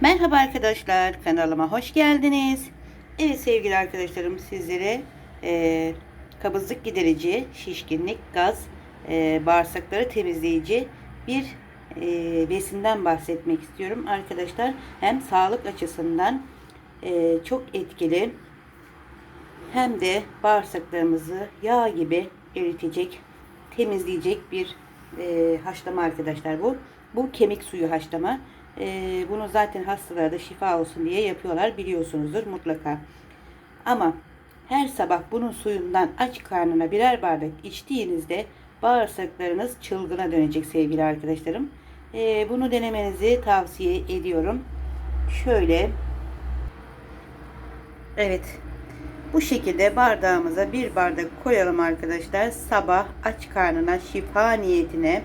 Merhaba arkadaşlar, kanalıma hoş geldiniz. Evet sevgili arkadaşlarım sizlere e, kabızlık giderici, şişkinlik, gaz, e, bağırsakları temizleyici bir e, besinden bahsetmek istiyorum. Arkadaşlar hem sağlık açısından e, çok etkili hem de bağırsaklarımızı yağ gibi eritecek, temizleyecek bir e, haşlama arkadaşlar bu. Bu kemik suyu haşlama. E, bunu zaten hastalara da şifa olsun diye yapıyorlar biliyorsunuzdur mutlaka. Ama her sabah bunun suyundan aç karnına birer bardak içtiğinizde bağırsaklarınız çılgına dönecek sevgili arkadaşlarım. E, bunu denemenizi tavsiye ediyorum. Şöyle Evet bu şekilde bardağımıza bir bardak koyalım arkadaşlar. Sabah aç karnına şifa niyetine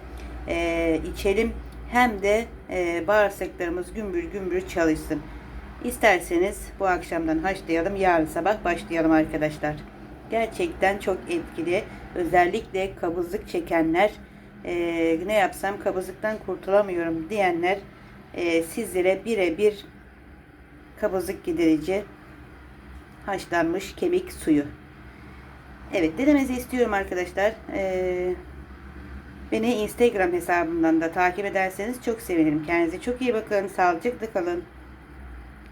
e, içelim. Hem de e, bağırsaklarımız gümbür gümbür çalışsın. İsterseniz bu akşamdan haşlayalım. Yarın sabah başlayalım arkadaşlar. Gerçekten çok etkili. Özellikle kabızlık çekenler e, ne yapsam kabızlıktan kurtulamıyorum diyenler e, sizlere birebir kabızlık giderici haşlanmış kemik suyu. Evet denemenizi istiyorum arkadaşlar. Ee, beni Instagram hesabımdan da takip ederseniz çok sevinirim. Kendinize çok iyi bakın. Sağlıcakla kalın.